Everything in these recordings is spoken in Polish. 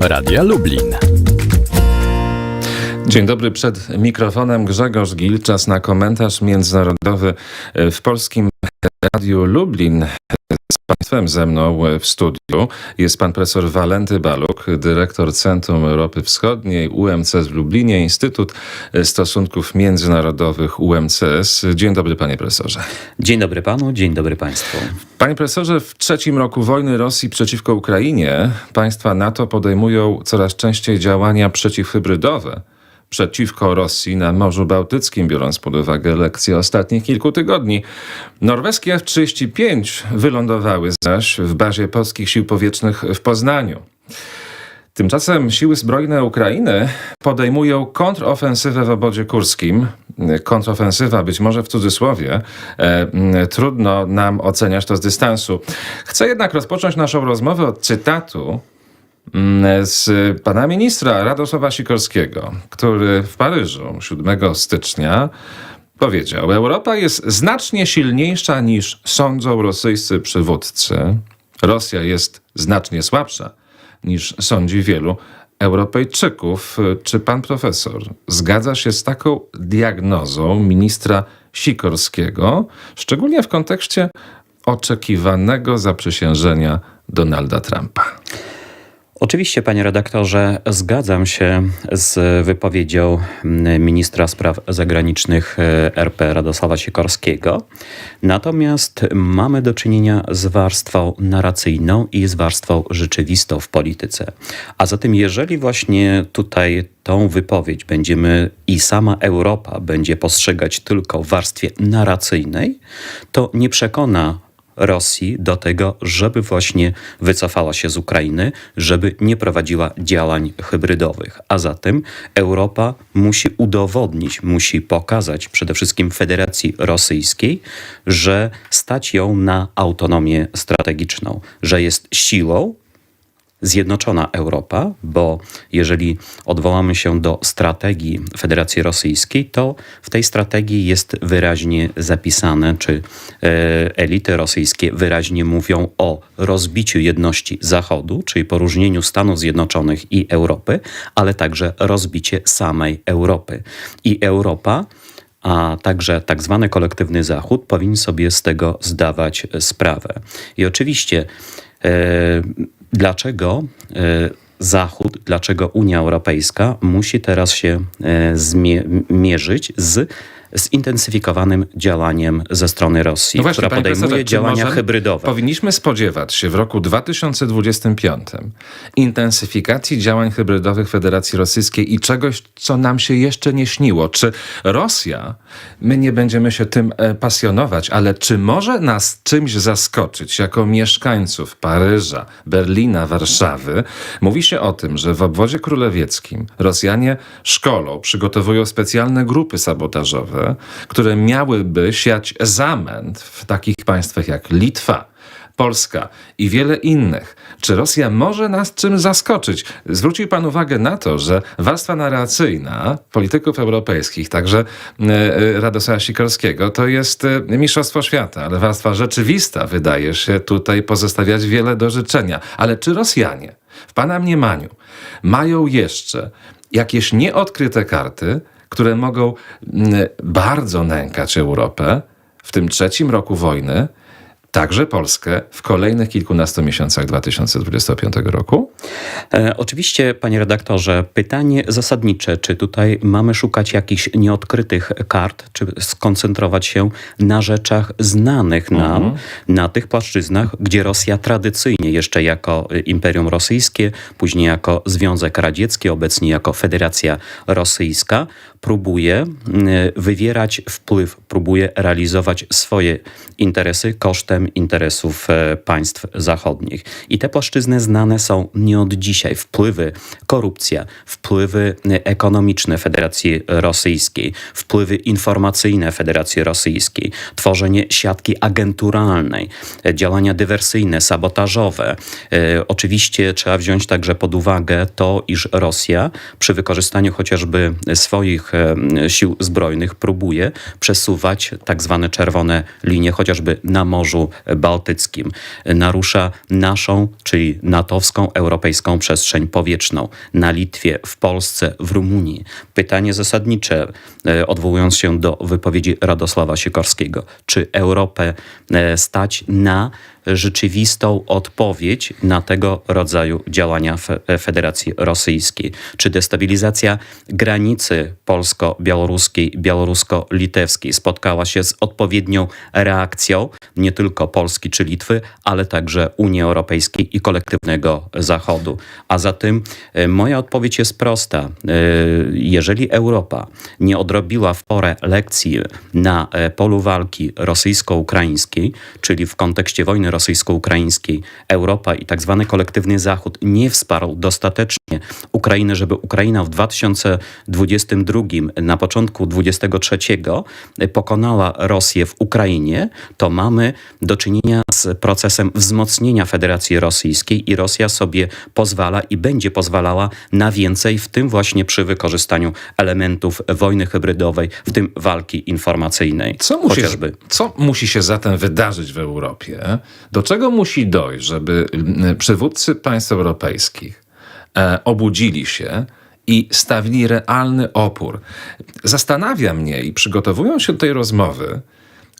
Radia Lublin. Dzień dobry, przed mikrofonem Grzegorz Gil. Czas na komentarz międzynarodowy w Polskim Radiu Lublin. Państwem ze mną w studiu jest pan profesor Walenty Baluk, dyrektor Centrum Europy Wschodniej UMCS w Lublinie, Instytut Stosunków Międzynarodowych UMCS. Dzień dobry panie profesorze. Dzień dobry panu, dzień dobry państwu. Panie profesorze, w trzecim roku wojny Rosji przeciwko Ukrainie państwa NATO podejmują coraz częściej działania przeciwhybrydowe przeciwko Rosji na Morzu Bałtyckim, biorąc pod uwagę lekcje ostatnich kilku tygodni. Norweskie F-35 wylądowały zaś w bazie polskich sił powietrznych w Poznaniu. Tymczasem siły zbrojne Ukrainy podejmują kontrofensywę w obozie kurskim. Kontrofensywa, być może w cudzysłowie, e, trudno nam oceniać to z dystansu. Chcę jednak rozpocząć naszą rozmowę od cytatu z pana ministra Radosława Sikorskiego, który w Paryżu 7 stycznia powiedział: Europa jest znacznie silniejsza niż sądzą rosyjscy przywódcy. Rosja jest znacznie słabsza niż sądzi wielu Europejczyków. Czy pan profesor zgadza się z taką diagnozą ministra Sikorskiego, szczególnie w kontekście oczekiwanego zaprzysiężenia Donalda Trumpa? Oczywiście, panie redaktorze, zgadzam się z wypowiedzią ministra spraw zagranicznych e, RP Radosława Sikorskiego. Natomiast mamy do czynienia z warstwą narracyjną i z warstwą rzeczywistą w polityce. A zatem, jeżeli właśnie tutaj tą wypowiedź będziemy i sama Europa będzie postrzegać tylko w warstwie narracyjnej, to nie przekona Rosji do tego, żeby właśnie wycofała się z Ukrainy, żeby nie prowadziła działań hybrydowych. A zatem Europa musi udowodnić, musi pokazać przede wszystkim Federacji Rosyjskiej, że stać ją na autonomię strategiczną, że jest siłą, zjednoczona Europa, bo jeżeli odwołamy się do strategii Federacji Rosyjskiej, to w tej strategii jest wyraźnie zapisane, czy e, elity rosyjskie wyraźnie mówią o rozbiciu jedności Zachodu, czyli poróżnieniu Stanów Zjednoczonych i Europy, ale także rozbicie samej Europy. I Europa a także tak zwany kolektywny Zachód powinien sobie z tego zdawać sprawę. I oczywiście e, dlaczego e, Zachód, dlaczego Unia Europejska musi teraz się e, zmierzyć z zintensyfikowanym działaniem ze strony Rosji, no właśnie, która podejmuje działania hybrydowe. Powinniśmy spodziewać się w roku 2025 intensyfikacji działań hybrydowych Federacji Rosyjskiej i czegoś, co nam się jeszcze nie śniło. Czy Rosja, my nie będziemy się tym e, pasjonować, ale czy może nas czymś zaskoczyć jako mieszkańców Paryża, Berlina, Warszawy? Mówi się o tym, że w obwodzie królewieckim Rosjanie szkolą, przygotowują specjalne grupy sabotażowe, które miałyby siać zamęt w takich państwach jak Litwa, Polska i wiele innych. Czy Rosja może nas czym zaskoczyć? Zwrócił Pan uwagę na to, że warstwa narracyjna polityków europejskich, także e, e, Radosława Sikorskiego, to jest e, mistrzostwo świata, ale warstwa rzeczywista wydaje się tutaj pozostawiać wiele do życzenia. Ale czy Rosjanie w Pana mniemaniu mają jeszcze jakieś nieodkryte karty, które mogą mm, bardzo nękać Europę w tym trzecim roku wojny, także Polskę w kolejnych kilkunastu miesiącach 2025 roku? E, oczywiście, panie redaktorze, pytanie zasadnicze, czy tutaj mamy szukać jakichś nieodkrytych kart, czy skoncentrować się na rzeczach znanych nam, mhm. na tych płaszczyznach, gdzie Rosja tradycyjnie jeszcze jako Imperium Rosyjskie, później jako Związek Radziecki, obecnie jako Federacja Rosyjska, próbuje wywierać wpływ, próbuje realizować swoje interesy kosztem interesów e, państw zachodnich. I te płaszczyzny znane są nie od dzisiaj. Wpływy, korupcja, wpływy ekonomiczne Federacji Rosyjskiej, wpływy informacyjne Federacji Rosyjskiej, tworzenie siatki agenturalnej, e, działania dywersyjne, sabotażowe. E, oczywiście trzeba wziąć także pod uwagę to, iż Rosja przy wykorzystaniu chociażby swoich sił zbrojnych próbuje przesuwać tak zwane czerwone linie, chociażby na Morzu Bałtyckim. Narusza naszą, czyli natowską, europejską przestrzeń powietrzną. Na Litwie, w Polsce, w Rumunii. Pytanie zasadnicze, e, odwołując się do wypowiedzi Radosława Sikorskiego. Czy Europę e, stać na rzeczywistą odpowiedź na tego rodzaju działania Fe- Federacji Rosyjskiej? Czy destabilizacja granicy polsko-białoruskiej, białorusko-litewskiej spotkała się z odpowiednią reakcją nie tylko Polski czy Litwy, ale także Unii Europejskiej i kolektywnego Zachodu? A zatem e, moja odpowiedź jest prosta. E, Jeżeli Europa nie odrobiła w porę lekcji na e, polu walki rosyjsko-ukraińskiej, czyli w kontekście wojny rosyjsko-ukraińskiej, Europa i tak zwany kolektywny Zachód nie wsparł dostatecznie Ukrainy, żeby Ukraina w 2022, na początku 2023 pokonała Rosję w Ukrainie, to mamy do czynienia z procesem wzmocnienia Federacji Rosyjskiej i Rosja sobie pozwala i będzie pozwalała na więcej, w tym właśnie przy wykorzystaniu elementów wojny hybrydowej, w tym walki informacyjnej. Co musi, chociażby. co musi się zatem wydarzyć w Europie? Do czego musi dojść, żeby mm, przywódcy państw europejskich e, obudzili się i stawili realny opór? Zastanawia mnie i przygotowując się do tej rozmowy,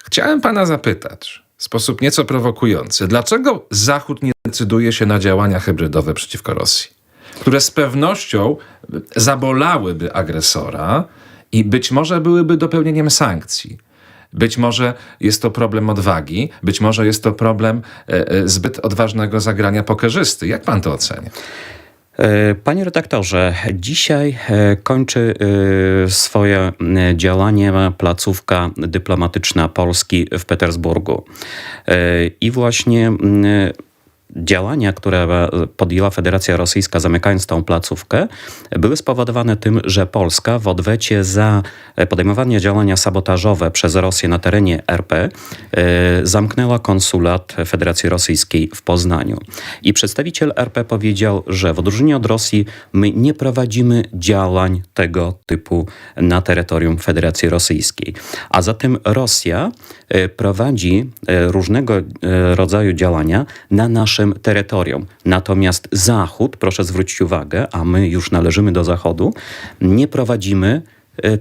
chciałem pana zapytać w sposób nieco prowokujący, dlaczego Zachód nie decyduje się na działania hybrydowe przeciwko Rosji, które z pewnością zabolałyby agresora i być może byłyby dopełnieniem sankcji. Być może jest to problem odwagi, być może jest to problem e, e, zbyt odważnego zagrania pokerzysty. Jak pan to ocenia? E, Panie redaktorze, dzisiaj kończy swoje działanie placówka dyplomatyczna Polski w Petersburgu. I właśnie działania, które podjęła Federacja Rosyjska, zamykając tą placówkę, były spowodowane tym, że Polska w odwecie za podejmowanie działania sabotażowe przez Rosję na terenie RP e, zamknęła konsulat Federacji Rosyjskiej w Poznaniu. I przedstawiciel RP powiedział, że w odróżnieniu od Rosji my nie prowadzimy działań tego typu na terytorium Federacji Rosyjskiej. A zatem Rosja e, prowadzi e, różnego rodzaju działania na naszym terytorium. Natomiast Zachód, proszę zwrócić uwagę, a my już należymy do Zachodu, nie prowadzimy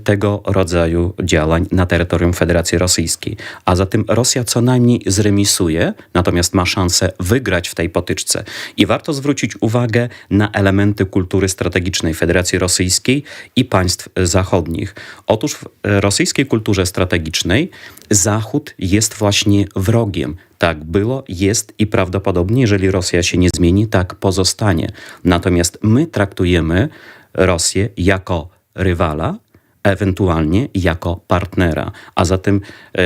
tego rodzaju działań na terytorium Federacji Rosyjskiej. A zatem Rosja co najmniej zremisuje, natomiast ma szansę wygrać w tej potyczce. I warto zwrócić uwagę na elementy kultury strategicznej Federacji Rosyjskiej i państw zachodnich. Otóż w rosyjskiej kulturze strategicznej Zachód jest właśnie wrogiem. Tak było, jest i prawdopodobnie, jeżeli Rosja się nie zmieni, tak pozostanie. Natomiast my traktujemy Rosję jako rywala, ewentualnie jako partnera. A zatem e,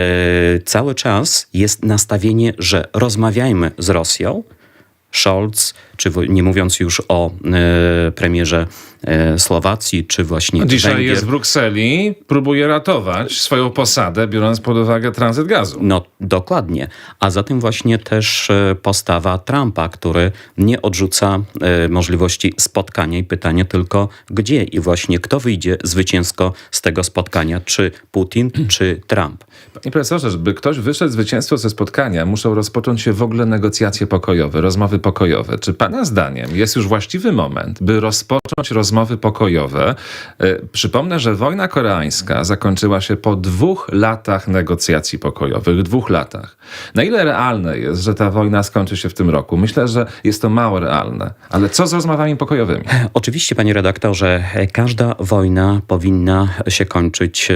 cały czas jest nastawienie, że rozmawiajmy z Rosją. Scholz, czy nie mówiąc już o e, premierze e, Słowacji, czy właśnie Dzisiaj Węgier. jest w Brukseli, próbuje ratować swoją posadę, biorąc pod uwagę tranzyt gazu. No dokładnie. A zatem właśnie też e, postawa Trumpa, który nie odrzuca możliwości spotkania i pytanie tylko gdzie i właśnie kto wyjdzie zwycięsko z tego spotkania, czy Putin, czy Trump. Panie profesorze, żeby ktoś wyszedł zwycięstwo ze spotkania, muszą rozpocząć się w ogóle negocjacje pokojowe, rozmowy pokojowe. Czy pana zdaniem jest już właściwy moment, by rozpocząć rozmowy pokojowe? E, Przypomnę, że wojna koreańska zakończyła się po dwóch latach negocjacji pokojowych. Dwóch latach. Na ile realne jest, że ta wojna skończy się w tym roku? Myślę, że jest to mało realne. Ale co z rozmowami pokojowymi? Oczywiście, panie redaktorze, każda wojna powinna się kończyć e,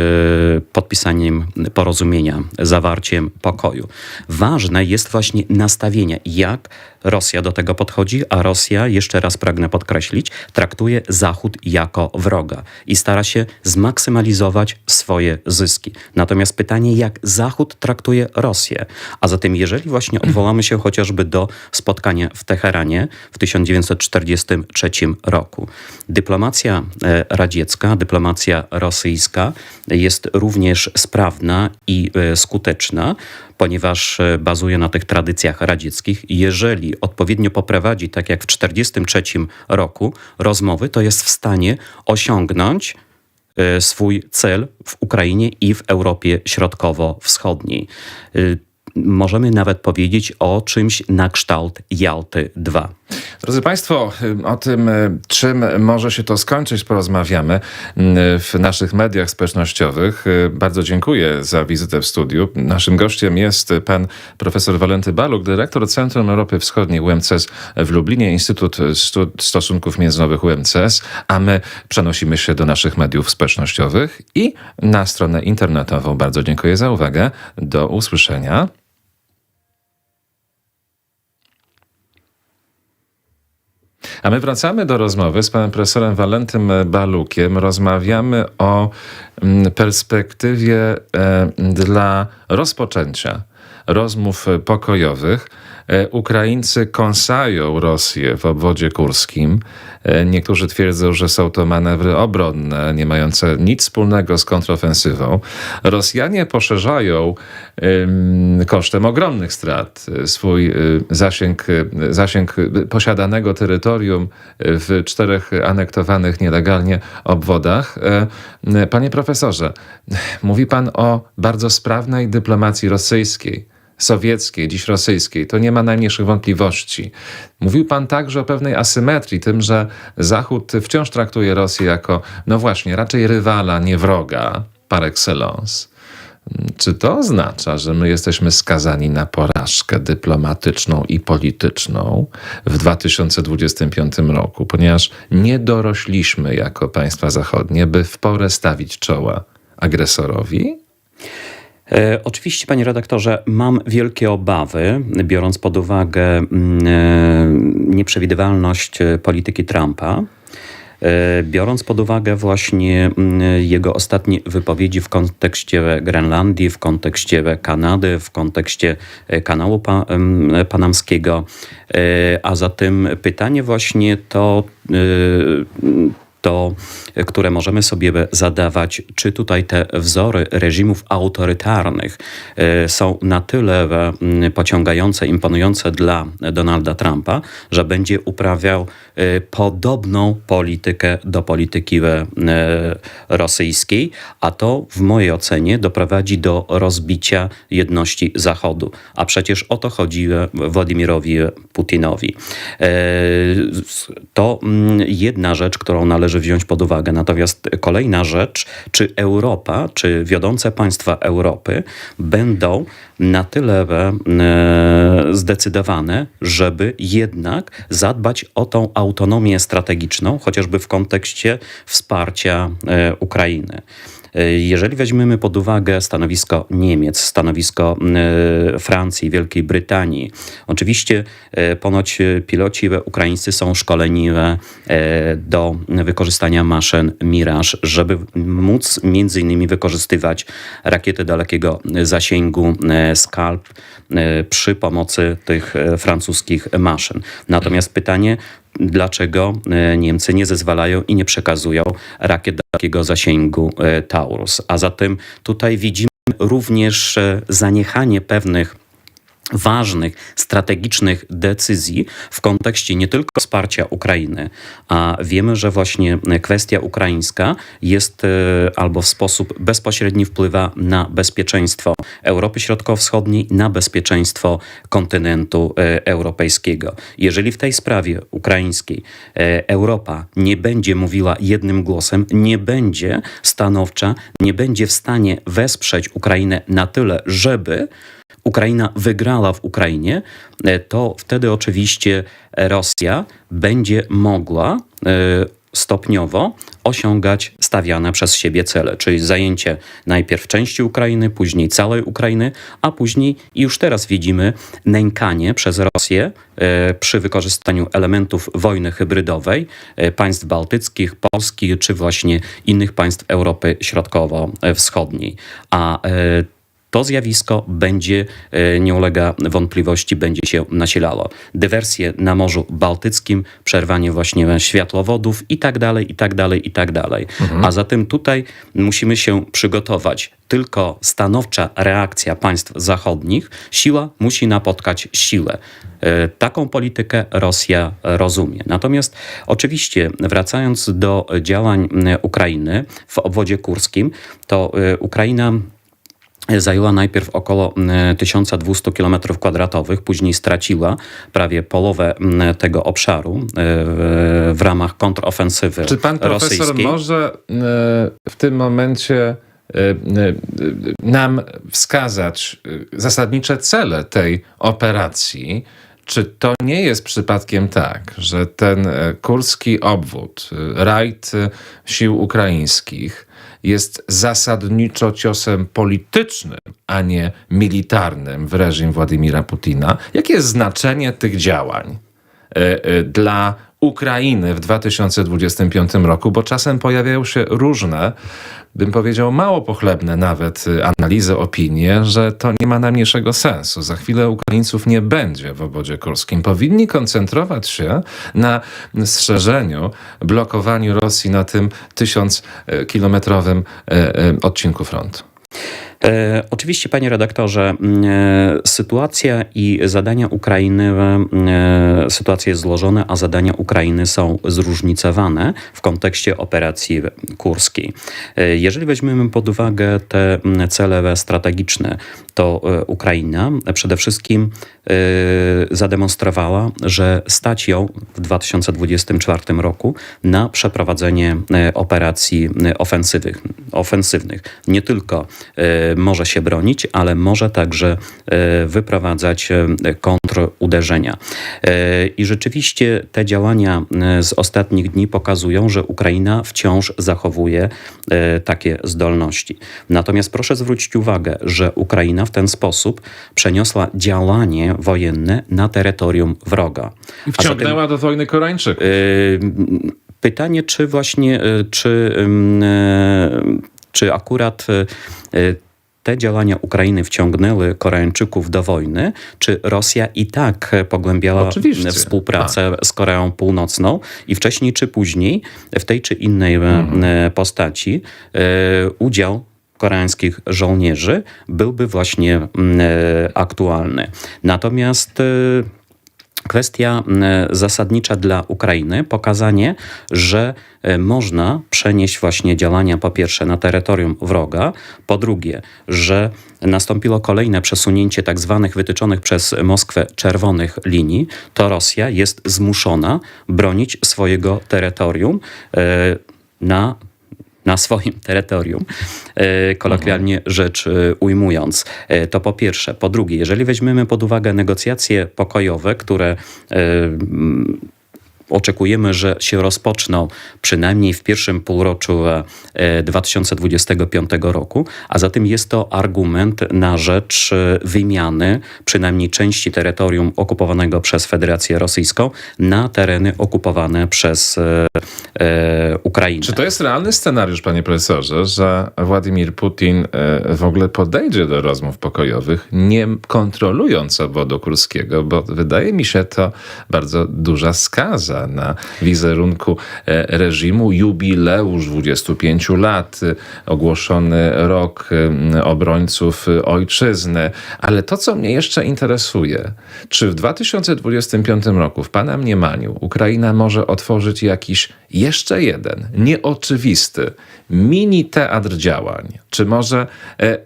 podpisaniem porozumienia, zawarciem pokoju. Ważne jest właśnie nastawienie, jak Rosja do tego podchodzi, a Rosja, jeszcze raz pragnę podkreślić, traktuje Zachód jako wroga i stara się zmaksymalizować swoje zyski. Natomiast pytanie, jak Zachód traktuje Rosję? A zatem, jeżeli właśnie odwołamy się chociażby do spotkania w Teheranie w 1943 roku, dyplomacja e, radziecka, dyplomacja rosyjska jest również sprawna i e, skuteczna, ponieważ e, bazuje na tych tradycjach radzieckich. Jeżeli odpowiednio poprowadzi, tak jak w 1943 roku, rozmowy, to jest w stanie osiągnąć e, swój cel w Ukrainie i w Europie Środkowo-Wschodniej. E, Możemy nawet powiedzieć o czymś na kształt Jalty 2. Drodzy Państwo, o tym, czym może się to skończyć, porozmawiamy w naszych mediach społecznościowych. Bardzo dziękuję za wizytę w studiu. Naszym gościem jest pan profesor Walenty Baluk, dyrektor Centrum Europy Wschodniej UMCS w Lublinie, Instytut Stosunków Międzynarodowych UMCS, a my przenosimy się do naszych mediów społecznościowych i na stronę internetową. Bardzo dziękuję za uwagę. Do usłyszenia. A my wracamy do rozmowy z panem profesorem Walentym Balukiem. Rozmawiamy o mm, perspektywie e, dla rozpoczęcia rozmów pokojowych. E, Ukraińcy kąsają Rosję w obwodzie kurskim. E, Niektórzy twierdzą, że są to manewry obronne, nie mające nic wspólnego z kontrofensywą. Rosjanie poszerzają kosztem ogromnych strat y, swój zasięg, zasięg posiadanego terytorium w czterech anektowanych nielegalnie obwodach. E, Panie profesorze, mówi pan o bardzo sprawnej dyplomacji rosyjskiej sowieckiej, dziś rosyjskiej, to nie ma najmniejszych wątpliwości. Mówił pan także o pewnej asymetrii, tym, że Zachód wciąż traktuje Rosję jako, no właśnie, raczej rywala, nie wroga par excellence. Czy to oznacza, że my jesteśmy skazani na porażkę dyplomatyczną i polityczną w 2025 roku, ponieważ nie dorośliśmy jako państwa zachodnie, by w porę stawić czoła agresorowi? E, Oczywiście, panie redaktorze, mam wielkie obawy, biorąc pod uwagę mm, e, nieprzewidywalność e, polityki Trumpa. Biorąc pod uwagę właśnie mm, jego ostatnie wypowiedzi w kontekście Grenlandii, w kontekście Kanady, w kontekście kanału pa, em, panamskiego, a zatem pytanie właśnie to, to, które możemy sobie zadawać, czy tutaj te wzory reżimów autorytarnych e, są na tyle e, pociągające, imponujące dla Donalda Trumpa, że będzie uprawiał e, podobną politykę do polityki rosyjskiej, a to w mojej ocenie doprowadzi do rozbicia jedności Zachodu. A przecież o to chodzi Władimirowi Putinowi. To jedna rzecz, którą należy wziąć pod uwagę. Natomiast kolejna rzecz, czy Europa, czy wiodące państwa Europy będą na tyle e, zdecydowane, żeby jednak zadbać o tą autonomię strategiczną, chociażby w kontekście wsparcia e, Ukrainy. Jeżeli weźmiemy pod uwagę stanowisko Niemiec, stanowisko e, Francji, Wielkiej Brytanii, oczywiście e, ponoć piloci ukraińscy są szkoleni e, do wykorzystania maszyn Mirage, żeby móc między innymi wykorzystywać rakiety dalekiego zasięgu Scalp przy pomocy tych francuskich maszyn. Natomiast pytanie, dlaczego e, Niemcy nie zezwalają i nie przekazują rakiet dalekiego zasięgu e, Taurus. A zatem tutaj widzimy również e, zaniechanie pewnych ważnych, strategicznych decyzji w kontekście nie tylko wsparcia Ukrainy, a wiemy, że właśnie kwestia ukraińska jest e, albo w sposób bezpośredni wpływa na bezpieczeństwo Europy Środkowo-Wschodniej, na bezpieczeństwo kontynentu e, europejskiego. Jeżeli w tej sprawie ukraińskiej e, Europa nie będzie mówiła jednym głosem, nie będzie stanowcza, nie będzie w stanie wesprzeć Ukrainę na tyle, żeby Ukraina wygrała w Ukrainie, e, to wtedy oczywiście Rosja będzie mogła e, stopniowo osiągać stawiane przez siebie cele, czyli zajęcie najpierw części Ukrainy, później całej Ukrainy, a później już teraz widzimy nękanie przez Rosję e, przy wykorzystaniu elementów wojny hybrydowej państw bałtyckich, Polski czy właśnie innych państw Europy Środkowo-Wschodniej. A to zjawisko będzie, e, nie ulega wątpliwości, będzie się nasilało. Dywersje na Morzu Bałtyckim, przerwanie właśnie światłowodów i tak dalej, i tak dalej, i tak dalej. A zatem tutaj musimy się przygotować. Tylko stanowcza reakcja państw zachodnich, siła musi napotkać siłę. E, Taką politykę Rosja rozumie. Natomiast oczywiście, wracając do działań m, Ukrainy w obwodzie kurskim, to e, Ukraina zajęła najpierw około mm, 1200 km2, później straciła prawie połowę tego obszaru e, w, ramach kontrofensywy Czy pan profesor rosyjskiej. może e, w tym momencie e, nam wskazać zasadnicze cele tej operacji? Czy to nie jest przypadkiem tak, że ten e, kurski obwód, e, rajd e, sił ukraińskich jest zasadniczo ciosem politycznym, a nie militarnym w reżim Władimira Putina? Jakie jest znaczenie tych działań? dla Ukrainy w 2025 roku, bo czasem pojawiają się różne, bym powiedział mało pochlebne nawet e, analizy, opinie, że to nie ma najmniejszego sensu. Za chwilę Ukraińców nie będzie w obodzie kurskim. Powinni koncentrować się na strzeżeniu, blokowaniu Rosji na tym tysiąckilometrowym e, e, odcinku frontu. E, oczywiście, panie redaktorze, m, e, sytuacja i zadania Ukrainy, e, sytuacja jest złożona, a zadania Ukrainy są zróżnicowane w kontekście operacji kurskiej. Jeżeli weźmiemy pod uwagę te m, cele strategiczne, to Ukraina przede wszystkim zademonstrowała, że stać ją w 2024 roku na przeprowadzenie operacji ofensywnych. ofensywnych. Nie tylko może się bronić, ale może także e, wyprowadzać e, kontruderzenia. E, I rzeczywiście te działania z ostatnich dni pokazują, że Ukraina wciąż zachowuje takie zdolności. Natomiast proszę zwrócić uwagę, że Ukraina w ten sposób przeniosła działanie wojenne na terytorium wroga. I A zatem- wciągnęła do wojny Koreańczyków. Y, Pytanie, czy właśnie, czy, y, czy akurat te działania Ukrainy wciągnęły Koreańczyków do wojny, czy Rosja i tak pogłębiała Oczywiście. współpracę z Koreą Północną i wcześniej czy później w tej czy innej e, postaci e, udział koreańskich żołnierzy byłby właśnie mm, e, aktualny. Natomiast e, Kwestia m, zasadnicza dla Ukrainy, pokazanie, że e, można przenieść właśnie działania po pierwsze na terytorium wroga, po drugie, że nastąpiło kolejne przesunięcie tak zwanych wytyczonych przez Moskwę czerwonych linii, to Rosja jest zmuszona bronić swojego terytorium e, na na swoim terytorium, e, kolokwialnie rzecz e, ujmując. E, To po pierwsze. Po drugie, jeżeli weźmiemy pod uwagę negocjacje pokojowe, które oczekujemy, że się rozpoczną przynajmniej w pierwszym półroczu e, e, 2025 roku, a zatem jest to argument na rzecz e, wymiany przynajmniej części terytorium okupowanego przez Federację Rosyjską na tereny okupowane przez e, e, Ukrainę. Czy to jest realny scenariusz, panie profesorze, że Władimir Putin e, w ogóle podejdzie do rozmów pokojowych, nie kontrolując obodu kurskiego? Bo wydaje mi się to bardzo duża skaza na wizerunku e, reżimu. Jubileusz 25 lat, e, ogłoszony rok e, obrońców ojczyzny. Ale to, co mnie jeszcze interesuje, czy w 2025 roku, w pana mniemaniu, Ukraina może otworzyć jakiś jeszcze jeden, nieoczywisty, mini teatr działań? Czy może e, e,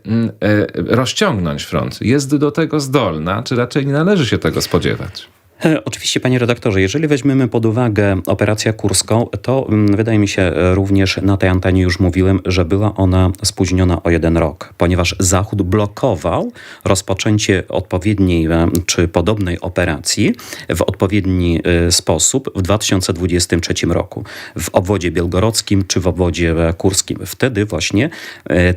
rozciągnąć front? Jest do tego zdolna, czy raczej nie należy się tego spodziewać? Oczywiście, panie redaktorze, jeżeli weźmiemy pod uwagę operację kurską, to mm, wydaje mi się również na tej antenie już mówiłem, że była ona spóźniona o jeden rok, ponieważ Zachód blokował rozpoczęcie odpowiedniej e, czy podobnej operacji w odpowiedni e, sposób w 2023 roku w obwodzie bielgorodzkim czy w obwodzie e, kurskim. Wtedy właśnie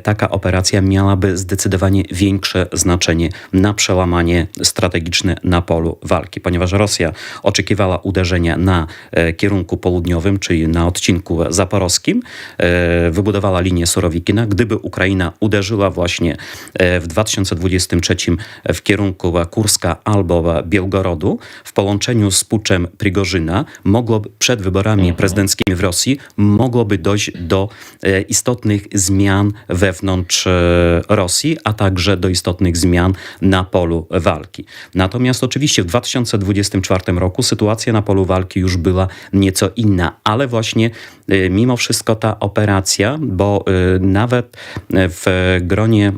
taka operacja miałaby zdecydowanie większe znaczenie na przełamanie strategiczne na polu walki, ponieważ ponieważ Rosja oczekiwała uderzenia na e, kierunku południowym, czyli na odcinku zaporowskim, e, wybudowała linię Sorowikina. Gdyby Ukraina uderzyła właśnie e, w 2023 w kierunku Kurska albo Białgorodu, w połączeniu z puczem Prigorzyna, mogłoby przed wyborami prezydenckimi w Rosji mogłoby dojść do istotnych zmian wewnątrz Rosji, a także do istotnych zmian na polu walki. Natomiast oczywiście w 2024 roku sytuacja na polu walki już była nieco inna, ale właśnie e, mimo wszystko ta operacja, bo e, nawet w gronie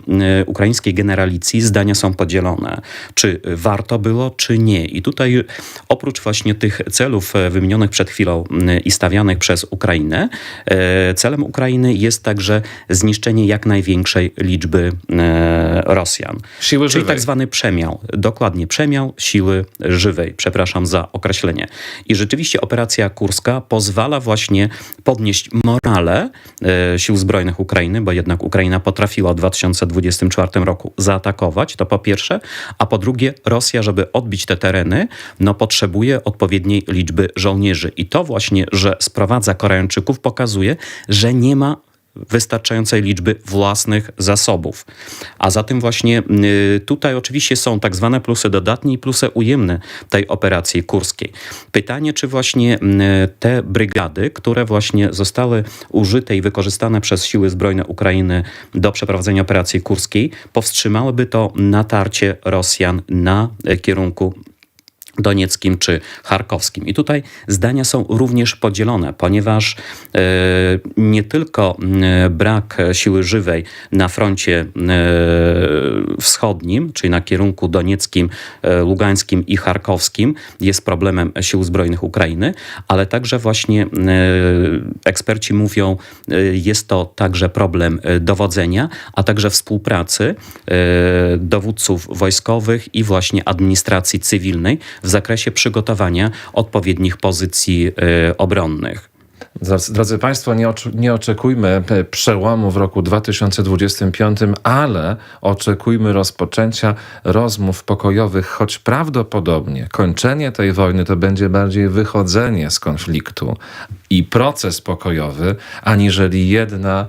ukraińskiej generalicji zdania są podzielone, czy warto było, czy nie. I tutaj oprócz właśnie tych celów wymienionych przed chwilą i stawianych przez Ukrainę, celem Ukrainy jest także zniszczenie jak największej liczby Rosjan. Siły Czyli żywej. tak zwany przemiał. Dokładnie, przemiał siły żywej. Przepraszam za określenie. I rzeczywiście operacja kurska pozwala właśnie podnieść morale e, sił zbrojnych Ukrainy, bo jednak Ukraina potrafiła w 2024 roku zaatakować, to po pierwsze, a po drugie Rosja, żeby odbić te tereny, no potrzebuje odpowiedniej liczby żołnierzy. I to właśnie, że sprowadza Koreańczyków pokazuje, że nie ma wystarczającej liczby własnych zasobów. A zatem właśnie y, tutaj oczywiście są tak zwane plusy dodatnie i plusy ujemne tej operacji kurskiej. Pytanie, czy właśnie y, te brygady, które właśnie zostały użyte i wykorzystane przez siły zbrojne Ukrainy do przeprowadzenia operacji kurskiej, powstrzymałyby to natarcie Rosjan na y, kierunku donieckim czy charkowskim. I tutaj zdania są również podzielone, ponieważ e, nie tylko e, brak siły żywej na froncie e, wschodnim, czyli na kierunku donieckim, lugańskim i charkowskim jest problemem sił zbrojnych Ukrainy, ale także właśnie eksperci mówią, jest to także problem dowodzenia, a także współpracy dowódców wojskowych i właśnie administracji cywilnej w zakresie przygotowania odpowiednich pozycji e, obronnych. Drodzy, Państwo, nie, nie oczekujmy e, przełomu w roku 2025, ale oczekujmy rozpoczęcia rozmów pokojowych, choć prawdopodobnie kończenie tej wojny to będzie bardziej wychodzenie z konfliktu i proces pokojowy, aniżeli jedna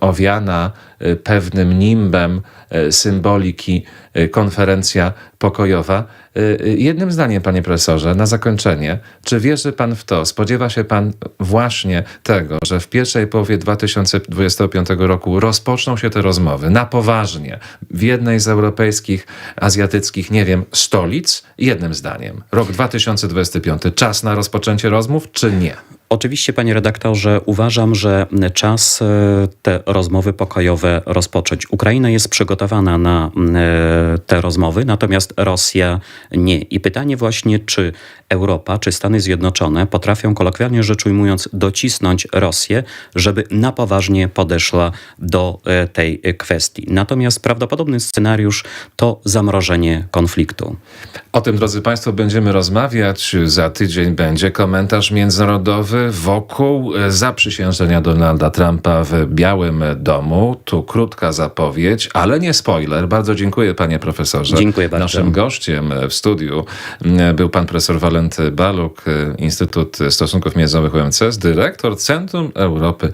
owiana e, pewnym nimbem e, symboliki e, konferencja pokojowa. E, e, Jednym zdaniem, panie profesorze, na zakończenie, czy wierzy pan w to, spodziewa się pan właśnie tego, że w pierwszej połowie 2025 roku rozpoczną się te rozmowy na poważnie w jednej z europejskich, azjatyckich, nie wiem, stolic? Jednym zdaniem. Rok 2025. Czas na rozpoczęcie rozmów, czy nie? Oczywiście, panie redaktorze, uważam, że czas e, te rozmowy pokojowe rozpocząć. Ukraina jest przygotowana na e, te rozmowy, natomiast Rosja nie. I pytanie właśnie, czy Europa, czy Stany Zjednoczone potrafią, kolokwialnie rzecz ujmując, docisnąć Rosję, żeby na poważnie podeszła do e, tej kwestii. Natomiast prawdopodobny scenariusz to zamrożenie konfliktu. O tym, drodzy Państwo, będziemy rozmawiać. Za tydzień będzie komentarz międzynarodowy wokół e, zaprzysiężenia Donalda Trumpa w Białym Domu. Tu krótka zapowiedź, ale nie spoiler. Bardzo dziękuję, panie profesorze. Dziękuję bardzo. Naszym gościem w studiu m, był pan profesor Walenty Baluk, e, Instytut Stosunków Międzynarodowych UMCS, dyrektor Centrum Europy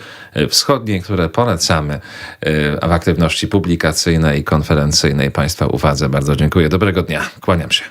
Wschodniej, które polecamy e, w aktywności publikacyjnej i konferencyjnej Państwa uwadze. Bardzo dziękuję. Dobrego dnia. Kłaniam się.